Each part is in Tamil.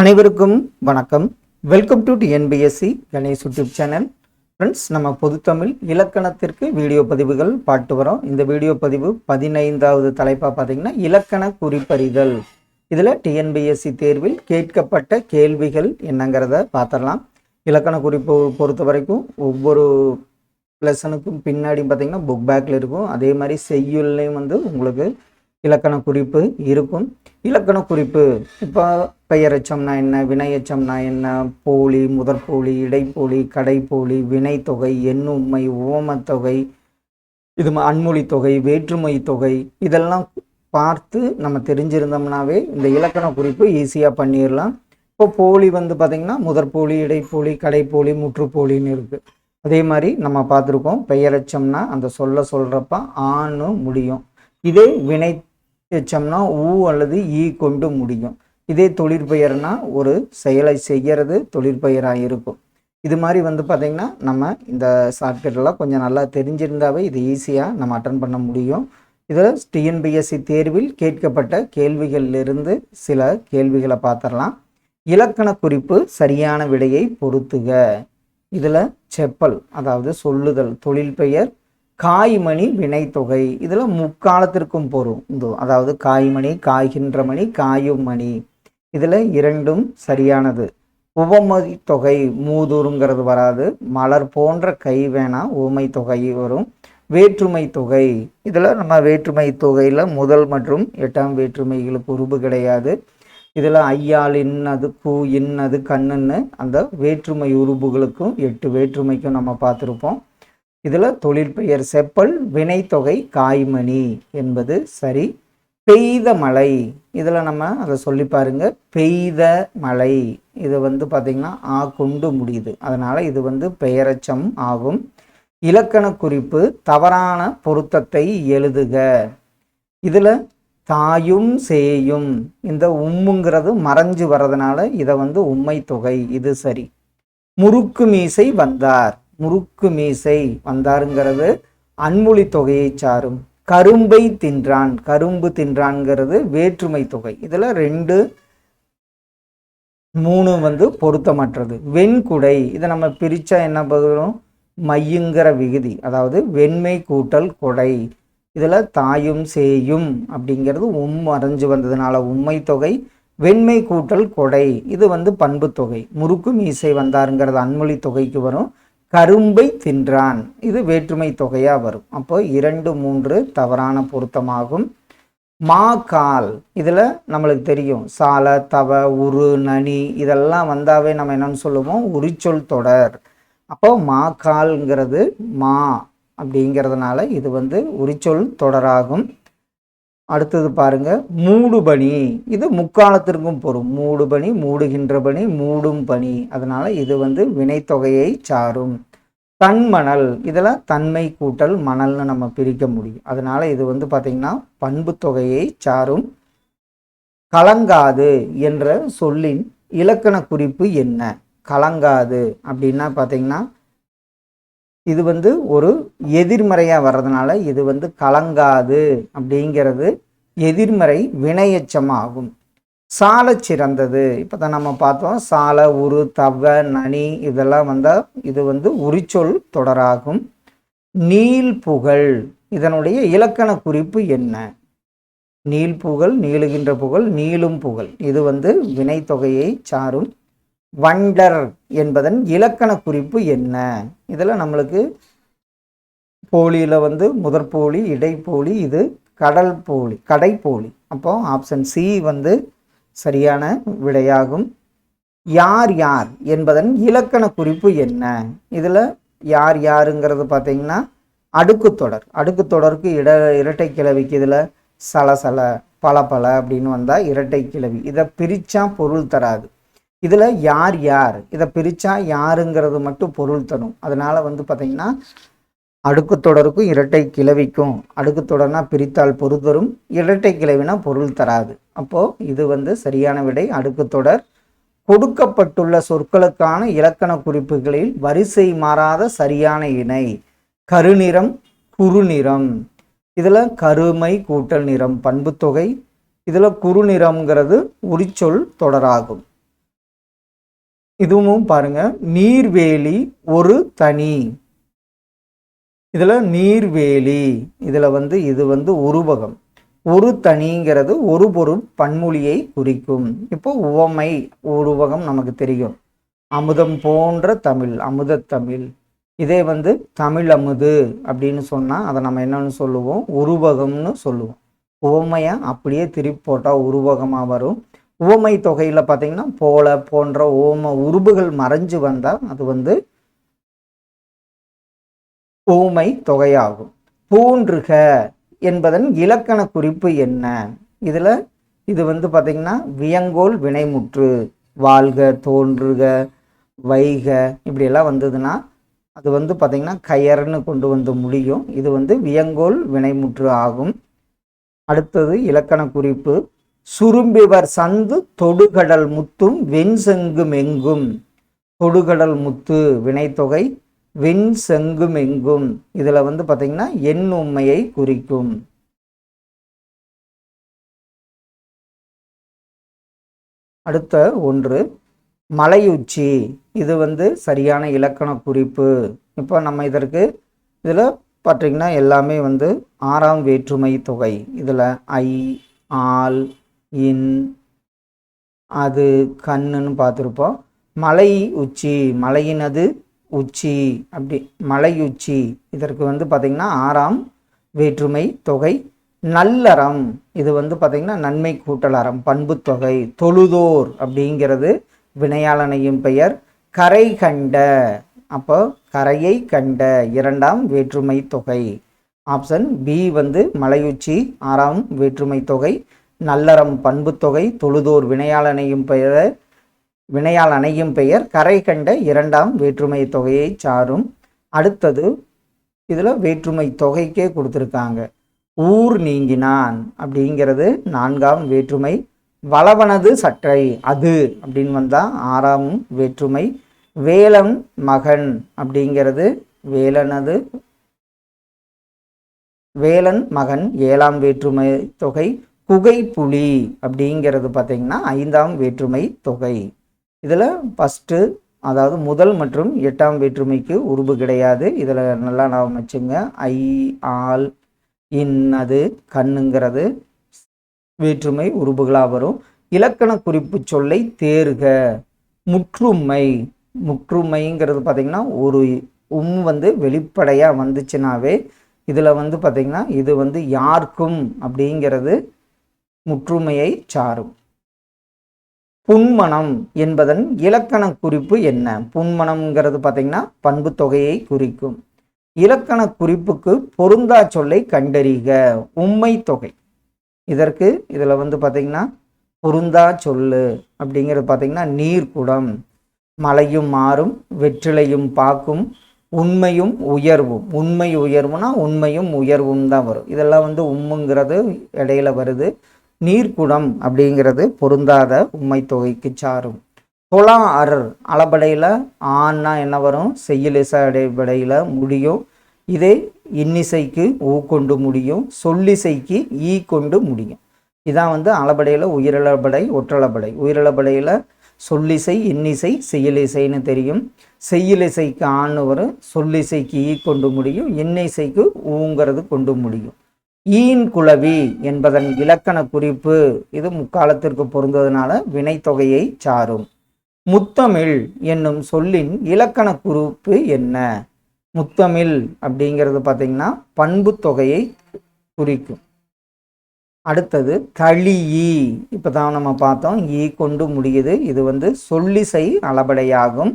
அனைவருக்கும் வணக்கம். Welcome to TNPSC Ganesh YouTube channel friends நம்ம பொதுத்தமிழ் இலக்கணத்திற்கு வீடியோ பதிவுகள் பாட்டு வரோம். இந்த வீடியோ பதிவு பதினைந்தாவது தலைப்பாக பார்த்தீங்கன்னா இலக்கண குறிப்பறிதல். இதில் டிஎன்பிஎஸ்சி தேர்வில் கேட்கப்பட்ட கேள்விகள் என்னங்கிறத பார்த்துடலாம். இலக்கண குறிப்பு பொறுத்த வரைக்கும் ஒவ்வொரு லெசனுக்கும் பின்னாடி பார்த்தீங்கன்னா புக் பேக்கில் இருக்கும். அதே மாதிரி செய்யுள்லையும் வந்து உங்களுக்கு இலக்கண குறிப்பு இருக்கும். இலக்கண குறிப்பு இப்போ பெயரெச்சம்னா என்ன வினையச்சம்னா என்ன போலி முதற்போலி இடைப்போலி கடைப்போலி வினைத்தொகை எண்ணுண்மை ஓமத்தொகை இது அன்மொழி தொகை வேற்றுமை தொகை இதெல்லாம் பார்த்து நம்ம தெரிஞ்சிருந்தோம்னாவே இந்த இலக்கண குறிப்பு ஈஸியாக பண்ணிடலாம் இப்போ போலி வந்து பார்த்திங்கன்னா முதற்போலி இடைப்போலி கடைப்போலி முற்றுப்போலின்னு இருக்குது அதே மாதிரி நம்ம பார்த்துருக்கோம் பெயரச்சம்னா அந்த சொல்ல சொல்கிறப்ப ஆணும் முடியும். இதே வினை எச்சம்னா ஊ அல்லது ஈ கொண்டு முடியும். இதே தொழிற்பெயர்னா ஒரு செயலை செய்கிறது தொழிற்பெயராக இருக்கும். இது மாதிரி வந்து பார்த்திங்கன்னா நம்ம இந்த ஷார்ட்கட்லாம் கொஞ்சம் நல்லா தெரிஞ்சிருந்தாவே இது ஈஸியாக நம்ம அட்டன் பண்ண முடியும். இதில் டிஎன்பிஎஸ்சி தேர்வில் கேட்கப்பட்ட கேள்விகளிலிருந்து சில கேள்விகளை பார்த்துடலாம். இலக்கண குறிப்பு சரியான விடையை பொருத்துக இதில் செப்பல் அதாவது சொல்லுதல் தொழில் பெயர் காய்மணி வினைத்தொகை. இதில் முக்காலத்திற்கும் பொருள். இந்த அதாவது காய்மணி காய்கின்ற மணி காயும் மணி. இதில் இரண்டும் சரியானது. உவமை தொகை மூதூருங்கிறது வராது. மலர் போன்ற கை வேணா உவமை தொகை வரும். வேற்றுமை தொகை. இதில் நம்ம வேற்றுமை தொகையில் முதல் மற்றும் எட்டாம் வேற்றுமைகளுக்கு உருபு கிடையாது. இதில் ஐயால் இன்னது கூ இன்னது கண்ணுன்னு அந்த வேற்றுமை உருபுகளுக்கும் எட்டு வேற்றுமைக்கும் நம்ம பார்த்துருப்போம். இதில் தொழிற்பெயர் செப்பல் வினைத்தொகை காய்மணி என்பது சரி. பெய்த மழை இதில் நம்ம அதை சொல்லி பாருங்க. பெய்த மழை இது வந்து பார்த்திங்கன்னா ஆ கொண்டு முடியுது. அதனால் இது வந்து பெயரச்சம் ஆகும். இலக்கண குறிப்பு தவறான பொருத்தத்தை எழுதுக. இதில் தாயும் சேயும் இந்த உம்முங்கிறது மறைஞ்சு வர்றதுனால இதை வந்து உம்மை தொகை இது சரி. முறுக்கு மீசை வந்தார். முறுக்கு மீசை வந்தாருங்கிறது அன்மொழி தொகையை சாரும். கரும்பை தின்றான் கரும்பு தின்றான்ங்கிறது வேற்றுமை தொகை. இதில் ரெண்டு மூணு வந்து பொருத்தமற்றது. வெண்குடை இதை நம்ம பிரித்தா என்ன பகுதியும் மையுங்கிற விகுதி அதாவது வெண்மை கூட்டல் கொடை. இதில் தாயும் சேயும் அப்படிங்கிறது உம் மறைஞ்சு வந்ததுனால உண்மை தொகை வெண்மை கூட்டல் கொடை. இது வந்து பண்பு தொகை. முறுக்கு மீசை வந்தாருங்கிறது அன்மொழி தொகைக்கு வரும். கரும்பை தின்றான். இது வேற்றுமை தொகையாக வரும். அப்போ இரண்டு மூன்று தவறான பொருத்தமாகும். மா கால் இதில் நம்மளுக்கு தெரியும். சால தவ உரு நனி இதெல்லாம் வந்தாவே நம்ம என்னன்னு சொல்லுவோம்? உரிச்சொல் தொடர். அப்போ மா கால்ங்கிறது மா அப்படிங்கிறதுனால இது வந்து உரிச்சொல் தொடராகும். அடுத்தது பாருங்க மூடுபனி இது முக்காலத்திற்கும் பொருள். மூடுபனி மூடுகின்ற பனி மூடும் பனி அதனால இது வந்து வினைத்தொகையை சாரும். தன்மணல். இதெல்லாம் தன்மை கூட்டல் மணல்னு நம்ம பிரிக்க முடியும். அதனால இது வந்து பார்த்திங்கன்னா பண்பு தொகையை சாரும். கலங்காது என்ற சொல்லின் இலக்கண குறிப்பு என்ன? கலங்காது. அப்படின்னா பார்த்தீங்கன்னா இது வந்து ஒரு எதிர்மறையாக வர்றதுனால இது வந்து கலங்காது அப்படிங்கிறது எதிர்மறை வினையச்சமாகும். சால சிறந்தது. இப்போ தான் நம்ம பார்த்தோம். சால உரு தவ நனி இதெல்லாம் வந்தால் இது வந்து உரிச்சொல் தொடராகும். நீல் புகழ். இதனுடைய இலக்கண குறிப்பு என்ன? நீல் புகழ் நீளுகின்ற புகழ் நீளும் புகழ். இது வந்து வினைத்தொகையை சாரும் வண்டர் என்பதன் இலக்கண குறிப்பு என்ன? இதில் நம்மளுக்கு போலியில் வந்து முதற்போலி இடைப்போலி இது கடல் போலி கடைப்போலி அப்போ ஆப்ஷன் சி வந்து சரியான விடையாகும். யார் யார் என்பதன் இலக்கண குறிப்பு என்ன? இதில் யார் யாருங்கிறது பார்த்தீங்கன்னா அடுக்கு தொடர். அடுக்கு தொடருக்கு இட இரட்டை கிளவிக்கு இதில் சலசல பல பல அப்படின்னு வந்தால் இரட்டை கிளவி இதை பிரித்தா பொருள் தராது. இதில் யார் யார்? இதை பிரித்தா யாருங்கிறது மட்டும் பொருள் தரும். அதனால் வந்து பார்த்திங்கன்னா அடுக்கு தொடருக்கும் இரட்டை கிளவிக்கும். அடுக்கு தொடர்னா பிரித்தால் பொருள் தரும். இரட்டை கிளவினா பொருள் தராது. அப்போது இது வந்து சரியான விடை. அடுக்கு தொடர் கொடுக்கப்பட்டுள்ள சொற்களுக்கான இலக்கண குறிப்புகளில் வரிசை மாறாத சரியான இணை. கருநிறம் குறுநிறம். இதில் கருமை கூட்டல் நிறம் பண்புத்தொகை இதில் குறுநிறம்ங்கிறது உரிச்சொல் தொடராகும். இதுவும் பாருங்க நீர்வேலி ஒரு தனி. இதில் நீர்வேலி இதில் வந்து இது வந்து உருவகம். ஒரு தனிங்கிறது ஒரு பொருள் பன்மொழியை குறிக்கும். இப்போ உவமை உருவகம் நமக்கு தெரியும். அமுதம் போன்ற தமிழ் அமுத தமிழ். இதே வந்து தமிழ் அமுது அப்படின்னு சொன்னால் அதை நம்ம என்னன்னு சொல்லுவோம்? உருவகம்னு சொல்லுவோம். உவமையை அப்படியே திருப்பி போட்டால் உருவகமாக வரும். உவமை தொகையில் பார்த்தீங்கன்னா போல போன்ற ஓம உருபுகள் மறைஞ்சு வந்தால் அது வந்து ஊமை தொகையாகும் பூன்றுக என்பதன் இலக்கண குறிப்பு என்ன? இதில் இது வந்து பார்த்திங்கன்னா வியங்கோல் வினைமுற்று வாழ்க தோன்றுக வைக இப்படியெல்லாம் வந்ததுன்னா அது வந்து பார்த்திங்கன்னா கயர்னு கொண்டு வந்து முடியும். இது வந்து வியங்கோல் வினைமுற்று ஆகும். அடுத்தது இலக்கண குறிப்பு சுரும்பிவர் சந்து தொடுகடல் முத்தும் வெண்செங்கும் எங்கும் தொடுகடல் முத்து வினைத்தொகை வெண் செங்கும் எங்கும் இதில் வந்து பார்த்திங்கன்னா எண் உண்மையை குறிக்கும். அடுத்த ஒன்று மலையுச்சி. இது வந்து சரியான இலக்கண குறிப்பு. இப்போ நம்ம இதற்கு இதில் பார்த்தீங்கன்னா எல்லாமே வந்து ஆறாம் வேற்றுமை தொகை. இதில் ஐ ஆல் இன் அது கண்ணுன்னு பார்த்துருப்போம். மலை உச்சி மலையினது உச்சி அப்படி மலை உச்சி. இதற்கு வந்து பார்த்திங்கன்னா ஆறாம் வேற்றுமை தொகை. நல்லறம் இது வந்து பார்த்திங்கன்னா நன்மை கூட்டல் அறம் பண்பு தொகை. தொழுதோர் அப்படிங்கிறது வினையாளனையும் பெயர். கரை கண்ட அப்போ கரையை கண்ட இரண்டாம் வேற்றுமை தொகை. ஆப்ஷன் பி வந்து மலையுச்சி ஆறாம் வேற்றுமை தொகை. நல்லறம் பண்பு தொகை தொழுதோர் வினையாளனையும் பெயர் வினையால் அணையும் பெயர் கரை கண்ட இரண்டாம் வேற்றுமை தொகையை சாரும். அடுத்தது இதில் வேற்றுமை தொகைக்கே கொடுத்துருக்காங்க. ஊர் நீங்கினான் அப்படிங்கிறது நான்காம் வேற்றுமை. வளவனது சற்றை அது அப்படின்னு வந்தால் ஆறாம் வேற்றுமை. வேலன் மகன் அப்படிங்கிறது வேலனது. வேலன் மகன் ஏழாம் வேற்றுமை தொகை. குகைப்புலி அப்படிங்கிறது பார்த்தீங்கன்னா ஐந்தாம் வேற்றுமை தொகை. இதில் ஃபஸ்ட்டு அதாவது முதல் மற்றும் எட்டாம் வேற்றுமைக்கு உருபு கிடையாது. இதில் நல்லா நான் வச்சுங்க. ஐ ஆல் இன்னது கண்ணுங்கிறது வேற்றுமை உருபுகளாக வரும். இலக்கண குறிப்பு சொல்லை தேர்க. முற்றுமை. முற்றுமைங்கிறது பார்த்திங்கன்னா ஒரு உம் வந்து வெளிப்படையாக வந்துச்சுனாவே இதில் வந்து பார்த்திங்கன்னா இது வந்து யாருக்கும் அப்படிங்கிறது முற்றுமையை சாரும். புன்மணம் என்பதன் இலக்கண குறிப்பு என்ன? புன்மணம்ங்கிறது பார்த்தீங்கன்னா பண்பு தொகையை குறிக்கும். இலக்கண குறிப்புக்கு பொருந்தா சொல்லை கண்டறிக. உண்மை தொகை. இதற்கு இதில் வந்து பார்த்தீங்கன்னா பொருந்தா சொல்லு அப்படிங்கிறது பார்த்தீங்கன்னா நீர்க்குடம் மலையும் மாறும் வெற்றிலையும் பாக்கும் உண்மையும் உயர்வும். உண்மை உயர்வுனா உண்மையும் உயர்வும் தான் வரும். இதெல்லாம் வந்து உம்முங்கிறது இடையில வருது. நீர்க்குடம் அப்படிங்கிறது பொருந்தாத உண்மை தொகைக்கு சாரும். தொலா அரர் அளபடையில் ஆன்னா என்ன வரும்? செய்யலிச அடைபடையில் முடியும். இதே இன்னிசைக்கு ஊ கொண்டு முடியும். சொல்லிசைக்கு ஈ கொண்டு முடியும். இதான் வந்து அளபடையில் உயிரளபடை ஒற்றளபடை உயிரளபடையில் சொல்லிசை இன்னிசை செய்யலிசைன்னு தெரியும். செய்யலிசைக்கு ஆன்னு வரும். சொல்லிசைக்கு ஈ கொண்டு முடியும். இன்னிசைக்கு ஊங்கிறது கொண்டு முடியும். ஈன் குளவி என்பதன் இலக்கண குறிப்பு இது முக்காலத்திற்கு பொருந்ததுனால வினைத்தொகையை சாரும். முத்தமிழ் என்னும் சொல்லின் இலக்கண குறிப்பு என்ன? முத்தமிழ் அப்படிங்கிறது பார்த்தீங்கன்னா பண்பு தொகையை குறிக்கும். அடுத்தது தளியி இப்போ தான் நம்ம பார்த்தோம். ஈ கொண்டு முடியுது. இது வந்து சொல்லிசை அளபடையாகும்.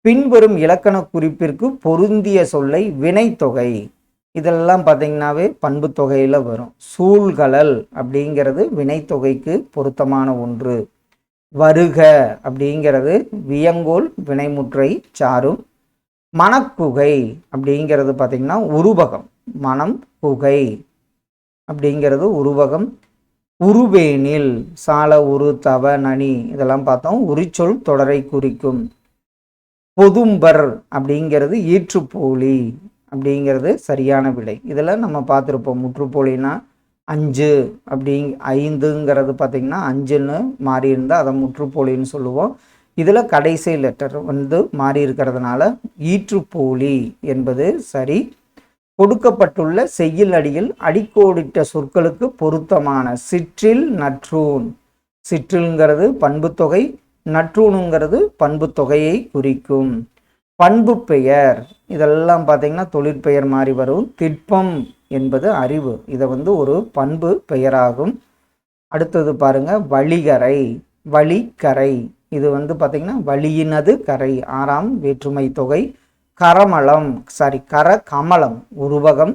பின்வரும் இலக்கண குறிப்பிற்கு பொருந்திய சொல்லை வினைத்தொகை. இதெல்லாம் பார்த்தீங்கன்னாவே பண்பு தொகையில் வரும். சூழ்கலல் அப்படிங்கிறது வினைத்தொகைக்கு பொருத்தமான ஒன்று. வருக அப்படிங்கிறது வியங்கோல் வினைமுற்றை சாரும். மணக்குகை அப்படிங்கிறது பார்த்திங்கன்னா உருவகம். மனம் குகை அப்படிங்கிறது உருவகம். உருவேனில் சால உரு தவ நனி இதெல்லாம் பார்த்தோம். உரிச்சொல் தொடரை குறிக்கும். பொதும்பர் அப்படிங்கிறது ஈற்றுப்போலி அப்படிங்கிறது சரியான விடை. இதில் நம்ம பார்த்துருப்போம். முற்றுப்போலினா அஞ்சு அப்படி ஐந்துங்கிறது பார்த்திங்கன்னா அஞ்சுன்னு மாறி இருந்தால் அதை முற்றுப்போலின்னு சொல்லுவோம். இதில் கடைசி லெட்டர் வந்து மாறி இருக்கிறதுனால ஈற்றுப்போலி என்பது சரி. கொடுக்கப்பட்டுள்ள செய்யுள் அடியில் அடிக்கோடிட்ட சொற்களுக்கு பொருத்தமான சிற்றில் நற்றூன் சிற்றில்ங்கிறது பண்புத்தொகை நற்றூணுங்கிறது பண்புத்தொகையை குறிக்கும். பண்பு பெயர். இதெல்லாம் பார்த்தீங்கன்னா தொழிற்பெயர் மாறி வரும். திட்பம் என்பது அறிவு. இதை வந்து ஒரு பண்பு பெயராகும். அடுத்தது பாருங்க வழிகரை. வழிக்கரை. இது வந்து பார்த்தீங்கன்னா வழியினது கரை. ஆறாம் வேற்றுமை தொகை. கரமளம். சாரி கர கமலம் உருவகம்.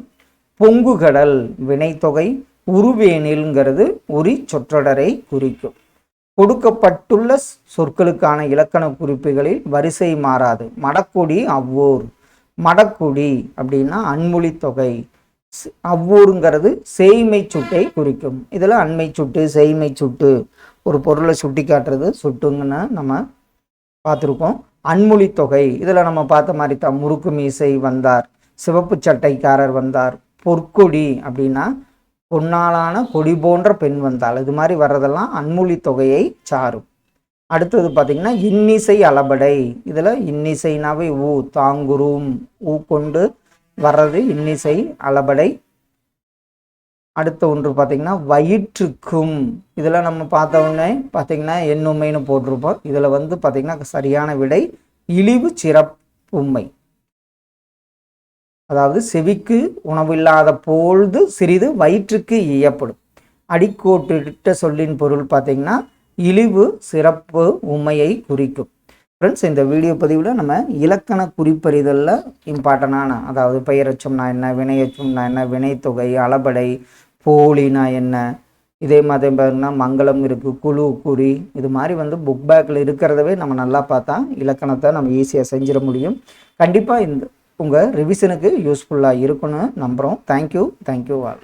பொங்குகடல். வினைத்தொகை. உருவேனில்ங்கிறது உரி சொற்றொடரை குறிக்கும். கொடுக்கப்பட்டுள்ள சொற்களுக்கான இலக்கண குறிப்புகளில் வரிசை மாறாது. மடக்குடி அவ்வூர். மடக்குடி அப்படின்னா அன்மொழி தொகை. அவ்வூருங்கிறது செய்மை சுட்டை குறிக்கும். இதில் அண்மை சுட்டு செய்மை சுட்டு ஒரு பொருளை சுட்டி காட்டுறது சுட்டுங்கன்னு நம்ம பார்த்துருக்கோம். அன்மொழி தொகை. இதில் நம்ம பார்த்த மாதிரி தான் முறுக்கு மீசை வந்தார் சிவப்பு சட்டைக்காரர் வந்தார் பொற்கொடி அப்படின்னா பொன்னாலான கொடி போன்ற பெண் வந்தாள். இது மாதிரி வர்றதெல்லாம் அன்மொழி தொகையை சாரும். அடுத்தது பார்த்திங்கன்னா இன்னிசை அளபடை. இதில் இன்னிசைனாவே ஊ தாங்குரும் ஊ கொண்டு வர்றது இன்னிசை அளபடை. அடுத்த ஒன்று பார்த்திங்கன்னா வயிற்றுக்கும். இதில் நம்ம பார்த்த உடனே பார்த்திங்கன்னா எண்ணுமைன்னு போட்டிருப்போம். இதில் வந்து பார்த்திங்கன்னா சரியான விடை இழிவு சிறப்புமை. அதாவது செவிக்கு உணவில்லாத பொழுது சிறிது வயிற்றுக்கு இயப்படும். அடிக்கோட்டிட்ட சொல்லின் பொருள் பார்த்தீங்கன்னா இழிவு சிறப்பு உண்மையை குறிக்கும். ஃப்ரெண்ட்ஸ் இந்த வீடியோ பதிவில் நம்ம இலக்கண குறிப்பறிதலில் இம்பார்ட்டண்டான அதாவது பெயரச்சம்னா என்ன வினையச்சம்னா என்ன வினைத்தொகை அளபடை போலினா என்ன இதே மாதிரி பார்த்தீங்கன்னா மங்களம் இருக்குது குழு குறி இது மாதிரி வந்து புக் பேக்கில் இருக்கிறதவே நம்ம நல்லா பார்த்தா இலக்கணத்தை நம்ம ஈஸியாக செஞ்சிட முடியும். கண்டிப்பாக இந்த உங்கள் ரிவிஷனுக்கு யூஸ்ஃபுல்லாக இருக்குன்னு நம்புகிறோம் தேங்க்யூ தேங்க்யூ ஆல்